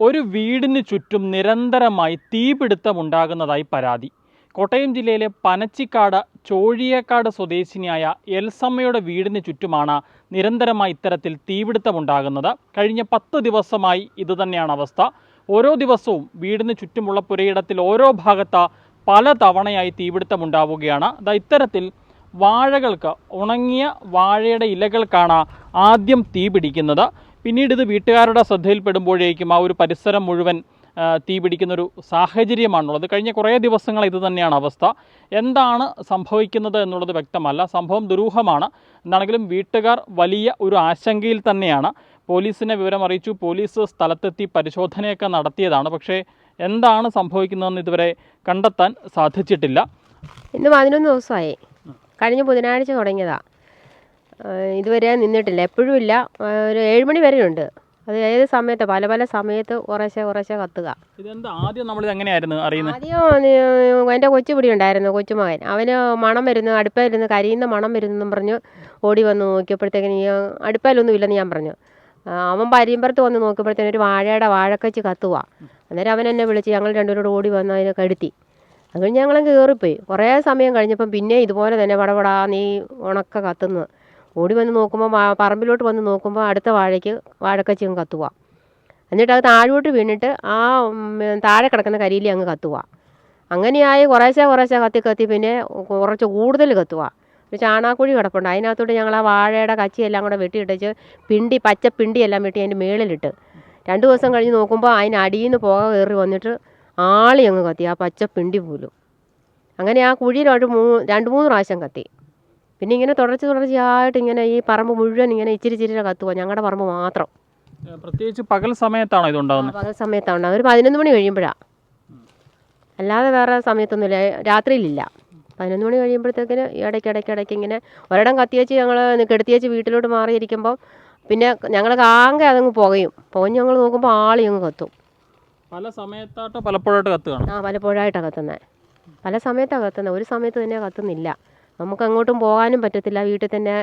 ഒരു വീടിന് ചുറ്റും നിരന്തരമായി തീപിടുത്തമുണ്ടാകുന്നതായി പരാതി. കോട്ടയം ജില്ലയിലെ പനച്ചിക്കാട് ചോഴിയേക്കാട് സ്വദേശിനിയായ എൽസമ്മയുടെ വീടിന് ചുറ്റുമാണ് നിരന്തരമായി ഇത്തരത്തിൽ തീപിടുത്തമുണ്ടാകുന്നത് കഴിഞ്ഞ പത്ത് ദിവസമായി ഇതുതന്നെയാണ് അവസ്ഥ. ഓരോ ദിവസവും വീടിന് ചുറ്റുമുള്ള പുരയിടത്തിൽ ഓരോ ഭാഗത്ത് പല തവണയായി തീപിടുത്തമുണ്ടാവുകയാണ് അതാ ഇത്തരത്തിൽ വാഴകൾക്ക് ഉണങ്ങിയ വാഴയുടെ ഇലകൾക്കാണ് ആദ്യം തീ പിടിക്കുന്നത് പിന്നീട് ഇത് വീട്ടുകാരുടെ ശ്രദ്ധയിൽപ്പെടുമ്പോഴേക്കും ആ ഒരു പരിസരം മുഴുവൻ തീ പിടിക്കുന്നൊരു സാഹചര്യമാണുള്ളത്. കഴിഞ്ഞ കുറേ ദിവസങ്ങൾ ഇത് തന്നെയാണ് അവസ്ഥ. എന്താണ് സംഭവിക്കുന്നത് എന്നുള്ളത് വ്യക്തമല്ല. സംഭവം ദുരൂഹമാണ്. എന്നാണെങ്കിലും വീട്ടുകാർ വലിയ ഒരു ആശങ്കയിൽ തന്നെയാണ്. പോലീസിനെ വിവരം അറിയിച്ചു പോലീസ് സ്ഥലത്തെത്തി പരിശോധനയൊക്കെ നടത്തിയതാണ്. പക്ഷേ എന്താണ് സംഭവിക്കുന്നതെന്ന് ഇതുവരെ കണ്ടെത്താൻ സാധിച്ചിട്ടില്ല. ഇന്ന് പതിനൊന്ന് ദിവസമായി. കഴിഞ്ഞ ബുധനാഴ്ച തുടങ്ങിയതാ. ഏഹ് ഇതുവരെ നിന്നിട്ടില്ല. എപ്പോഴും ഇല്ല. ഒരു ഏഴ് മണി വരെ ഉണ്ട്. അത് ഏത് സമയത്ത്? പല പല സമയത്ത് കുറേശ്ശെ കുറേശ്ശെ കത്തുക. ഇതെന്താ? ആദ്യം നമ്മൾ എങ്ങനെയായിരുന്നു അറിയുന്നത് ആദ്യം എന്റെ കൊച്ചു പിടി ഉണ്ടായിരുന്നു കൊച്ചുമകൻ. അവന് മണം വരുന്നു അടുപ്പയിലിരുന്ന് കരിയുന്ന മണം വരുന്നെന്നും പറഞ്ഞു ഓടി വന്ന് നോക്കിയപ്പോഴത്തേക്കിന് അടുപ്പയിലൊന്നും ഇല്ലെന്ന് ഞാൻ പറഞ്ഞു. അവൻ പരിയമ്പറത്ത് വന്ന് നോക്കിയപ്പോഴത്തേനും ഒരു വാഴയുടെ വാഴക്കച്ച് കത്തുക. അന്നേരം അവൻ എന്നെ വിളിച്ച് ഞങ്ങൾ രണ്ടുപേരോട് ഓടി വന്ന് അതിനെ കെടുത്തി. അങ്ങനെ ഞങ്ങളും കയറിപ്പോയി കുറേ സമയം കഴിഞ്ഞപ്പം പിന്നെ ഇതുപോലെ തന്നെ പടപടാ നീ ഉണക്ക കത്തുന്നു ഓടി വന്ന് നോക്കുമ്പോൾ പറമ്പിലോട്ട് വന്ന് നോക്കുമ്പോൾ അടുത്ത വാഴയ്ക്ക് വാഴക്കച്ചിയും കത്തുക എന്നിട്ട് അത് താഴോട്ട് വീണിട്ട് ആ താഴെ കിടക്കുന്ന കരിയിലെ അങ്ങ് കത്തുക അങ്ങനെയായി കുറേശ്ശെ കുറേശ്ശെ കത്തി കത്തി പിന്നെ കുറച്ച് കൂടുതൽ കത്തുക ഒരു ചാണാക്കുഴി കിടപ്പുണ്ട്. അതിനകത്തോട്ട് ഞങ്ങൾ ആ വാഴയുടെ കച്ചിയെല്ലാം കൂടെ വെട്ടിയിട്ടച്ച് പിണ്ടി പച്ച പിണ്ടിയെല്ലാം വെട്ടി അതിന്റെ മേളിലിട്ട്. രണ്ട് ദിവസം കഴിഞ്ഞ് നോക്കുമ്പോൾ അതിന് അടിയിൽ നിന്ന് പുക കയറി വന്നിട്ട് ആളി അങ്ങ് കത്തി. ആ പച്ച പിണ്ടി പോലും. അങ്ങനെ ആ കുഴിയിലോട്ട് മൂ രണ്ട് മൂന്ന് പ്രാവശ്യം കത്തി. പിന്നെ ഇങ്ങനെ തുടർച്ച തുടർച്ചയായിട്ട് ഇങ്ങനെ ഈ പറമ്പ് മുഴുവൻ ഇങ്ങനെ ഇച്ചിരി ഇച്ചിരി കത്തുക ഞങ്ങളുടെ പറമ്പ് മാത്രം. പ്രത്യേകിച്ച് പകൽ സമയത്താണോ ഇത് ഇതുണ്ടാകുന്നത് പകൽ സമയത്താണ് ഒരു പതിനൊന്ന് മണി കഴിയുമ്പോഴാണ് അല്ലാതെ വേറെ സമയത്തൊന്നുമില്ല. രാത്രിയിലില്ല. പതിനൊന്ന് മണി കഴിയുമ്പോഴത്തേക്കിന് ഇടയ്ക്ക് ഇടയ്ക്ക് ഇടയ്ക്ക് ഇങ്ങനെ ഒരിടം കത്തിയേച്ച് ഞങ്ങൾ കെടുത്തിയേച്ച് വീട്ടിലോട്ട് മാറിയിരിക്കുമ്പോൾ പിന്നെ ഞങ്ങൾ ആകെ അതങ്ങ് പുകയും. പുകഞ്ഞ് ഞങ്ങൾ നോക്കുമ്പോൾ ആളി അങ്ങ് കത്തും. പല സമയത്തായിട്ട് പലപ്പോഴായിട്ട് കത്തുകയാണ്? ആ പലപ്പോഴായിട്ടാണ് കത്തുന്നത് പല സമയത്താണ് കത്തുന്നത് ഒരു സമയത്ത് തന്നെ കത്തുന്നില്ല. നമുക്ക് അങ്ങോട്ടും പോകാനും പറ്റത്തില്ല. വീട്ടിൽ തന്നെ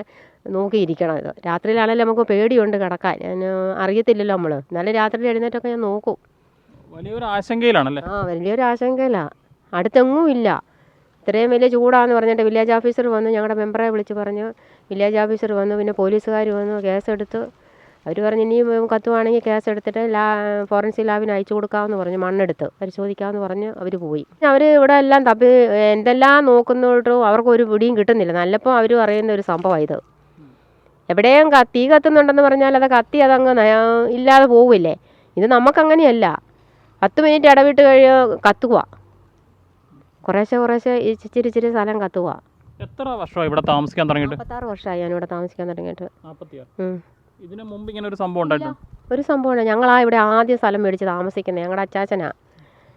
നോക്കിയിരിക്കണം ഇത്. രാത്രിയിലാണെങ്കിലും നമുക്ക് പേടിയുണ്ട് കിടക്കാൻ. ഞാൻ അറിയത്തില്ലല്ലോ നമ്മൾ എന്നാലും രാത്രി എഴുന്നേറ്റൊക്കെ ഞാൻ നോക്കും. വലിയൊരു ആശങ്കയിലാണല്ലേ? ആ വലിയൊരു ആശങ്കയിലാണ് അടുത്തെങ്ങും ഇല്ല. ഇത്രയും വലിയ ചൂടാന്ന് പറഞ്ഞിട്ട് വില്ലേജ് ഓഫീസർ വന്നു. ഞങ്ങളുടെ മെമ്പറെ വിളിച്ച് പറഞ്ഞു. വില്ലേജ് ഓഫീസർ വന്നു. പിന്നെ പോലീസുകാർ വന്നു. കേസെടുത്ത് അവർ പറഞ്ഞു ഇനി കത്തുവാണെങ്കിൽ കേസ് എടുത്തിട്ട് ലാ ഫോറൻസിക് ലാബിന് അയച്ചു കൊടുക്കാമെന്ന് പറഞ്ഞു മണ്ണെടുത്ത്. പരിശോധിക്കാമെന്ന് പറഞ്ഞ് അവർ പോയി. അവർ ഇവിടെ എല്ലാം തപ്പി എന്തെല്ലാം നോക്കുന്നിട്ടും അവർക്ക് ഒരു പിടിയും കിട്ടുന്നില്ല. നല്ലപ്പോൾ അവർ പറയുന്ന ഒരു സംഭവമായത് ഇത്. എവിടെയും കത്തി തീ കത്തുന്നുണ്ടെന്ന് പറഞ്ഞാൽ അത് കത്തി അതങ്ങ് ഇല്ലാതെ പോവില്ലേ? ഇത് നമുക്കങ്ങനെയല്ല. പത്ത് മിനിറ്റ് ഇടവിട്ട് കഴിയോ കത്തുക കുറേശ്ശെ കുറേശ്ശെ ഈ ഇച്ചിരി ഇച്ചിരി സ്ഥലം കത്തുക എത്ര വർഷമായി ഇവിടെ താമസിക്കാൻ തുടങ്ങിയിട്ട്? പത്താറ് വർഷമായി ഞാനിവിടെ താമസിക്കാൻ തുടങ്ങിയിട്ട്. ഇതിനു മുമ്പ് ഇങ്ങനെ ഒരു സംഭവം ഉണ്ടായിട്ടുണ്ട്? ഒരു സംഭവമാണ് ഞങ്ങളാ ഇവിടെ ആദ്യം സ്ഥലം മേടിച്ച് താമസിക്കുന്നത് ഞങ്ങളുടെ അച്ചാച്ചനാ.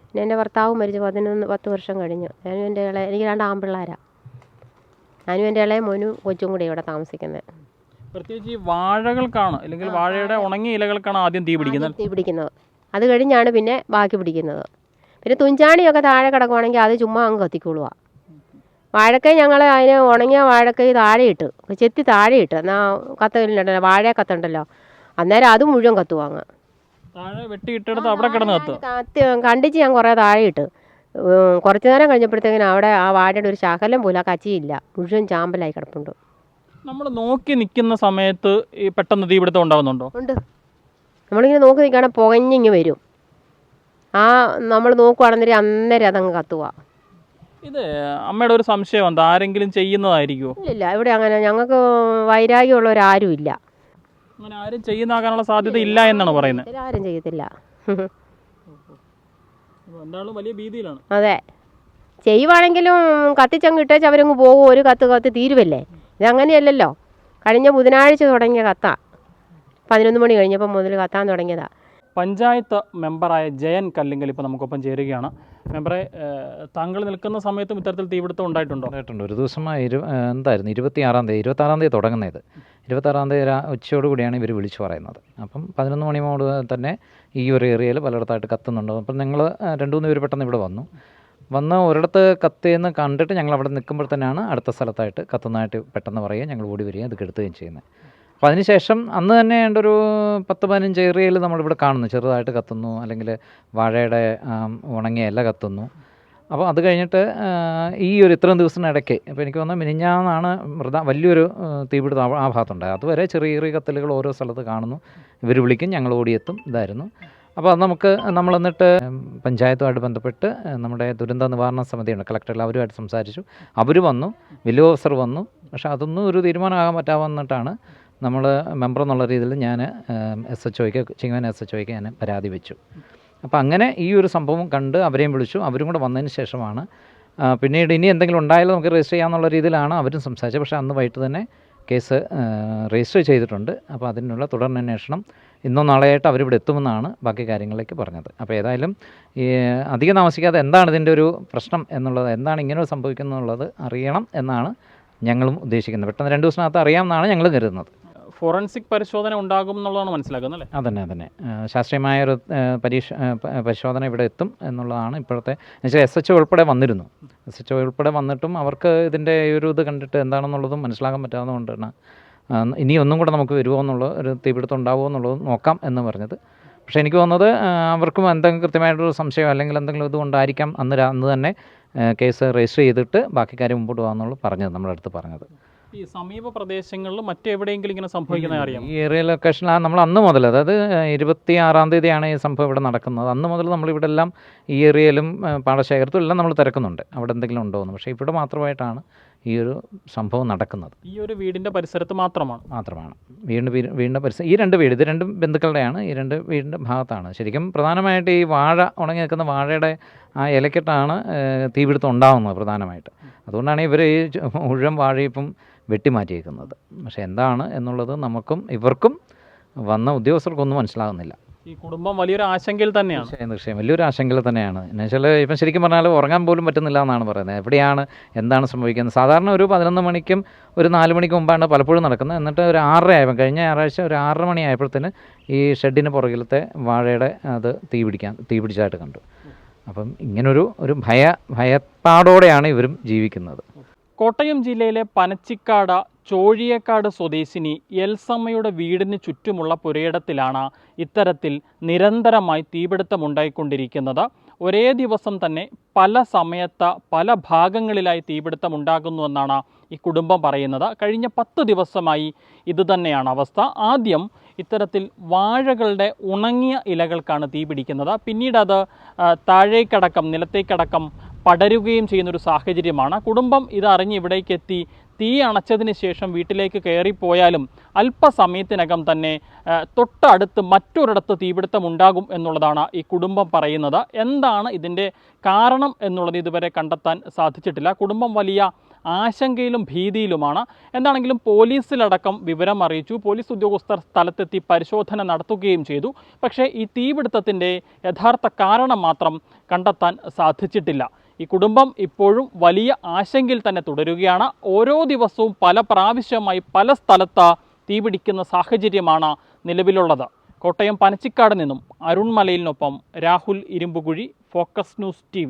പിന്നെ എന്റെ ഭർത്താവ് മരിച്ച് പതിനൊന്ന് പത്ത് വർഷം കഴിഞ്ഞു. ഞാനും എന്റെ ഇളയ എനിക്ക് രണ്ട് ആൺപിള്ളേരാണ് ഞാനും എന്റെ ഇളയ മോനു കൊച്ചും കൂടി ഇവിടെ താമസിക്കുന്നത് പ്രത്യേകിച്ച് ഈ വാഴകൾക്കാണ് അല്ലെങ്കിൽ വാഴയുടെ ഉണങ്ങിയ ഇലകൾക്കാണ് ആദ്യം തീ പിടിക്കുന്നത്. തീ പിടിക്കുന്നത്. അത് കഴിഞ്ഞാണ് പിന്നെ ബാക്കി പിടിക്കുന്നത്. പിന്നെ തുഞ്ചാണിയൊക്കെ താഴെ കിടക്കുവാണെങ്കിൽ അത് ചുമ്മാ അങ്ങ് കത്തിക്കൊള്ളുക വാഴക്കൈ ഞങ്ങൾ അതിന് ഉണങ്ങിയ വാഴക്കൈ താഴെ ഇട്ട്. ചെത്തി താഴെ ഇട്ട്. എന്നാൽ കത്തുണ്ടല്ലോ വാഴ കത്തുണ്ടല്ലോ. അന്നേരം അത് മുഴുവൻ കത്തുക അങ്ങ് കത്തി കണ്ടിച്ച് ഞാൻ കുറേ താഴെ ഇട്ട്. കുറച്ചു നേരം കഴിഞ്ഞപ്പോഴത്തേക്കിനും അവിടെ ആ വാഴയുടെ ഒരു ശകലം പോലും ആ കച്ചിയില്ല. മുഴുവൻ ചാമ്പലായി കിടപ്പുണ്ട്. നമ്മൾ നോക്കി നിൽക്കുന്ന സമയത്ത് ഈ പെട്ടെന്ന് തീപിടുത്തം ഉണ്ടാകുന്നുണ്ടോ ഉണ്ട്. നമ്മളിങ്ങനെ നോക്കി നിൽക്കുകയാണെങ്കിൽ പുകഞ്ഞിങ്ങ് വരും. ആ നമ്മൾ നോക്കുവാണെന്നൊരു അന്നേരം അതങ്ങ് കത്തുക ഇത് അമ്മയുടെ ഒരു സംശയം എന്താ? ആരെങ്കിലും ചെയ്യുന്നതായിരിക്കുമോ ഇല്ല ഇവിടെ അങ്ങനെ ഞങ്ങൾക്ക് വൈരാഗ്യമുള്ളവരാരും ഇല്ല. അങ്ങനെ ആരും ചെയ്യുന്നാകാനുള്ള സാധ്യത ഇല്ല എന്നാണ് പറയുന്നത്. ആരും ചെയ്യത്തില്ല. എന്തായാലും വലിയ ഭീതിയിലാണ്. അതെ. ചെയ്യുവാണെങ്കിലും കത്തിച്ചങ്ങ് ഇട്ടേച്ച് അവരങ്ങ് പോകും ഒരു കത്ത് കത്ത് തീരുവല്ലേ? ഇതങ്ങനെയല്ലല്ലോ കഴിഞ്ഞ ബുധനാഴ്ച തുടങ്ങിയ കത്താ. പതിനൊന്ന് മണി കഴിഞ്ഞപ്പോൾ മുതൽ കത്താൻ തുടങ്ങിയതാ. പഞ്ചായത്ത് മെമ്പറായ ജയൻ കല്ലിങ്കൽ ഇപ്പോൾ നമുക്കൊപ്പം ചേരുകയാണ്. മെമ്പറെ താങ്കൾ നിൽക്കുന്ന സമയത്തും ഇത്തരത്തിൽ തീപിടുത്തം ഉണ്ടായിട്ടുണ്ടോ? ഒരു ദിവസം ഇരു എന്തായിരുന്നു? ഇരുപത്തിയാറാം തീയതി ഇരുപത്താറാം തീയതി തുടങ്ങുന്നത്. ഇരുപത്താറാം തീയതി ഉച്ചയോടുകൂടിയാണ് ഉച്ചയോട് കൂടിയാണ് ഇവർ വിളിച്ചു പറയുന്നത്. അപ്പം പതിനൊന്ന് മണിയോട് തന്നെ ഈ ഒരു ഏരിയയിൽ പലയിടത്തായിട്ട് കത്തുന്നുണ്ട്. അപ്പം ഞങ്ങൾ രണ്ട് മൂന്ന് പേര് പെട്ടെന്ന് ഇവിടെ വന്നു. വന്ന് ഒരിടത്ത് കത്തിയെന്ന് കണ്ടിട്ട് ഞങ്ങൾ അവിടെ നിൽക്കുമ്പോൾ തന്നെയാണ് അടുത്ത സ്ഥലത്തായിട്ട് കത്തുന്നതായിട്ട് പെട്ടെന്ന് പറയുകയും ഞങ്ങൾ ഓടി വരികയും അത് കെടുത്തുകയും ചെയ്യുന്നത്. അപ്പോൾ അതിനുശേഷം അന്ന് തന്നെ ഒരു പത്ത് പതിനഞ്ച് ഏരിയയിൽ നമ്മളിവിടെ കാണുന്നു. ചെറുതായിട്ട് കത്തുന്നു. അല്ലെങ്കിൽ വാഴയുടെ ഉണങ്ങിയ ഇല കത്തുന്നു. അപ്പോൾ അത് കഴിഞ്ഞിട്ട് ഈ ഒരു ഇത്രയും ദിവസത്തിനിടയ്ക്ക് അപ്പോൾ എനിക്ക് തോന്നുന്നു മിനിഞ്ഞാന്നാണ് മൃത വലിയൊരു തീപിടുത്ത ആ- ഭാഗത്തുണ്ടായത്. അതുവരെ ചെറിയ ചെറിയ കത്തലുകൾ ഓരോ സ്ഥലത്ത് കാണുന്നു. ഇവർ വിളിക്കും ഞങ്ങൾ ഓടിയെത്തും. ഇതായിരുന്നു. അപ്പോൾ അത് നമുക്ക് നമ്മൾ എന്നിട്ട് പഞ്ചായത്തുമായിട്ട് ബന്ധപ്പെട്ട് നമ്മുടെ ദുരന്ത നിവാരണ സമിതിയുണ്ട്. കളക്ടറിൽ അവരുമായിട്ട് സംസാരിച്ചു. അവർ വന്നു. വില്ലേജ് ഓഫീസർ വന്നു. പക്ഷേ അതൊന്നും ഒരു തീരുമാനമാകാൻ പറ്റാവുന്നിട്ടാണ് നമ്മൾ മെമ്പർ എന്നുള്ള രീതിയിൽ ഞാൻ എസ് എച്ച് ഒയ്ക്ക് ചിങ്ങവൻ എസ് എച്ച് ഒയ്ക്ക് ഞാൻ പരാതി വെച്ചു. അപ്പോൾ അങ്ങനെ ഈ ഒരു സംഭവം കണ്ട് അവരെയും വിളിച്ചു. അവരും കൂടെ വന്നതിന് ശേഷമാണ് പിന്നീട് ഇനി എന്തെങ്കിലും ഉണ്ടായാലും നമുക്ക് രജിസ്റ്റർ ചെയ്യാമെന്നുള്ള രീതിയിലാണ് അവരും സംസാരിച്ചത്. പക്ഷേ അന്ന് വൈകിട്ട് തന്നെ കേസ് രജിസ്റ്റർ ചെയ്തിട്ടുണ്ട്. അപ്പോൾ അതിനുള്ള തുടരന്വേഷണം ഇന്നോ നാളെയായിട്ട് അവരിവിടെ എത്തുമെന്നാണ് ബാക്കി കാര്യങ്ങളിലേക്ക് പറഞ്ഞത്. അപ്പോൾ ഏതായാലും ഈ അധികം താമസിക്കാതെ എന്താണ് ഇതിന്റെ ഒരു പ്രശ്നം എന്നുള്ളത് എന്താണ് ഇങ്ങനെ സംഭവിക്കുന്നത് എന്നുള്ളത് അറിയണം എന്നാണ് ഞങ്ങളും ഉദ്ദേശിക്കുന്നത്. പെട്ടെന്ന് രണ്ട് ദിവസത്തിനകത്ത് അറിയാമെന്നാണ് ഞങ്ങൾ കരുതുന്നത്. ഫോറൻസിക് പരിശോധന ഉണ്ടാകും എന്നുള്ളതാണ് മനസ്സിലാക്കുന്നത് അല്ലേ? അതന്നെ അതന്നെ. ശാസ്ത്രീയമായ ഒരു പരീക്ഷ പരിശോധന ഇവിടെ എത്തും എന്നുള്ളതാണ് ഇപ്പോഴത്തെ. എന്നുവെച്ചാൽ എസ് എച്ച് ഉൾപ്പെടെ വന്നിരുന്നു. എസ് എച്ച് ഉൾപ്പെടെ വന്നിട്ടും അവർക്ക് ഇതിന്റെ ഒരു ഇത് കണ്ടിട്ട് എന്താണെന്നുള്ളതും മനസ്സിലാക്കാൻ പറ്റാവുന്നതുകൊണ്ടാണ് ഇനി ഒന്നും കൂടെ നമുക്ക് വരുമോ എന്നുള്ള ഒരു തീപിടുത്തം ഉണ്ടാവുമോ എന്നുള്ളത് നോക്കാം എന്ന് പറഞ്ഞത്. പക്ഷേ എനിക്ക് തോന്നുന്നത് അവർക്കും എന്തെങ്കിലും കൃത്യമായിട്ടൊരു സംശയം അല്ലെങ്കിൽ എന്തെങ്കിലും ഇതുകൊണ്ടായിരിക്കാം അന്ന് അന്ന് തന്നെ കേസ് രജിസ്റ്റർ ചെയ്തിട്ട് ബാക്കി കാര്യം മുമ്പോട്ട് പോകാമെന്നുള്ളൂ പറഞ്ഞത് നമ്മുടെ അടുത്ത് പറഞ്ഞത്. ഈ സമീപ പ്രദേശങ്ങളിൽ മറ്റെവിടെയെങ്കിലും ഇങ്ങനെ സംഭവിക്കുന്നത് അറിയാം ഈ ഏരിയ ലൊക്കേഷനിലാണ് നമ്മൾ അന്ന് മുതൽ അതായത് ഇരുപത്തി ആറാം തീയതിയാണ് ഈ സംഭവം ഇവിടെ നടക്കുന്നത്. അന്ന് മുതൽ നമ്മൾ ഇവിടെ എല്ലാം ഈ ഏരിയയിലും ഏ, പാടശേഖരത്തും എല്ലാം നമ്മൾ തിരക്കുന്നുണ്ട്. അവിടെ എന്തെങ്കിലും ഉണ്ടോ എന്ന് പക്ഷേ ഇവിടെ മാത്രമായിട്ടാണ് ഈ ഒരു സംഭവം നടക്കുന്നത്. ഈ ഒരു വീടിന്റെ പരിസരത്ത് മാത്രമാണ്. മാത്രമാണ്. വീടിന്റെ വീട് വീടിന്റെ പരിസരം ഈ രണ്ട് വീട് ഇത് രണ്ടും ബന്ധുക്കളുടെയാണ് ഈ രണ്ട് വീടിന്റെ ഭാഗത്താണ്. ശരിക്കും പ്രധാനമായിട്ട് ഈ വാഴ ഉണങ്ങി നിൽക്കുന്ന വാഴയുടെ ആ ഇലക്കെട്ടാണ് തീപിടുത്തം ഉണ്ടാകുന്നത് പ്രധാനമായിട്ട്. അതുകൊണ്ടാണ് ഇവർ ഈ മുഴുവൻ വാഴയിപ്പം വെട്ടിമാറ്റിയേക്കുന്നത്. പക്ഷേ എന്താണ് എന്നുള്ളത് നമുക്കും ഇവർക്കും വന്ന ഉദ്യോഗസ്ഥർക്കൊന്നും മനസ്സിലാകുന്നില്ല. ഈ കുടുംബം വലിയൊരു ആശങ്കയിൽ തന്നെയാണ്. തീർച്ചയായും വലിയൊരു ആശങ്കയിൽ തന്നെയാണ്. എന്ന് വെച്ചാൽ ഇപ്പം ശരിക്കും പറഞ്ഞാൽ ഉറങ്ങാൻ പോലും പറ്റുന്നില്ല എന്നാണ് പറയുന്നത്. എവിടെയാണ് എന്താണ് സംഭവിക്കുന്നത്? സാധാരണ ഒരു പതിനൊന്ന് മണിക്കും ഒരു നാല് മണിക്ക് മുമ്പാണ് പലപ്പോഴും നടക്കുന്നത്. എന്നിട്ട് ഒരു ആറര ആയപ്പോൾ കഴിഞ്ഞ ഞായറാഴ്ച ഒരു ആറര മണി ആയപ്പോഴത്തേന് ഈ ഷെഡിന് പുറകിലത്തെ വാഴയുടെ അത് തീ പിടിക്കാൻ തീ പിടിച്ചതായിട്ട് കണ്ടു. അപ്പം ഇങ്ങനൊരു ഒരു ഭയ ഭയപ്പാടോടെയാണ് ഇവരും ജീവിക്കുന്നത്. കോട്ടയം ജില്ലയിലെ പനച്ചിക്കാട് ചോഴിയക്കാട് സ്വദേശിനി എൽസമ്മയുടെ വീടിന് ചുറ്റുമുള്ള പുരയിടത്തിലാണ് ഇത്തരത്തിൽ നിരന്തരമായി തീപിടുത്തമുണ്ടായിക്കൊണ്ടിരിക്കുന്നത്. ഒരേ ദിവസം തന്നെ പല സമയത്ത് പല ഭാഗങ്ങളിലായി തീപിടുത്തമുണ്ടാകുന്നുവെന്നാണ് ഈ കുടുംബം പറയുന്നത്. കഴിഞ്ഞ പത്ത് ദിവസമായി ഇതുതന്നെയാണ് അവസ്ഥ. ആദ്യം ഇത്തരത്തിൽ വാഴകളുടെ ഉണങ്ങിയ ഇലകൾക്കാണ് തീപിടിക്കുന്നത്. പിന്നീട് അത് താഴേക്കടക്കം നിലത്തേക്കടക്കം പടരുകയും ചെയ്യുന്ന ഒരു സാഹചര്യമാണ്. കുടുംബം ഇതറിഞ്ഞ് അറിഞ്ഞ് ഇവിടേക്ക് എത്തി തീ അണച്ചതിന് ശേഷം വീട്ടിലേക്ക് കയറിപ്പോയാലും അല്പസമയത്തിനകം തന്നെ തൊട്ടടുത്ത് മറ്റൊരിടത്ത് തീപിടുത്തം ഉണ്ടാകും എന്നുള്ളതാണ് ഈ കുടുംബം പറയുന്നത്. എന്താണ് ഇതിന്റെ കാരണം എന്നുള്ളത് ഇതുവരെ കണ്ടെത്താൻ സാധിച്ചിട്ടില്ല. കുടുംബം വലിയ ആശങ്കയിലും ഭീതിയിലുമാണ്. എന്താണെങ്കിലും പോലീസിലടക്കം വിവരം അറിയിച്ചു. പോലീസ് ഉദ്യോഗസ്ഥർ സ്ഥലത്തെത്തി പരിശോധന നടത്തുകയും ചെയ്തു. പക്ഷേ ഈ തീപിടുത്തത്തിന്റെ യഥാർത്ഥ കാരണം മാത്രം കണ്ടെത്താൻ സാധിച്ചിട്ടില്ല. ഈ കുടുംബം ഇപ്പോഴും വലിയ ആശങ്കയിൽ തന്നെ തുടരുകയാണ്. ഓരോ ദിവസവും പല പ്രാവശ്യമായി പല സ്ഥലത്ത് തീപിടിക്കുന്ന സാഹചര്യമാണ് നിലവിലുള്ളത്. കോട്ടയം പനച്ചിക്കാട് നിന്നും അരുൺമലയിൽ മലയിലിനൊപ്പം Rahul Irumbukuzhi Focus News T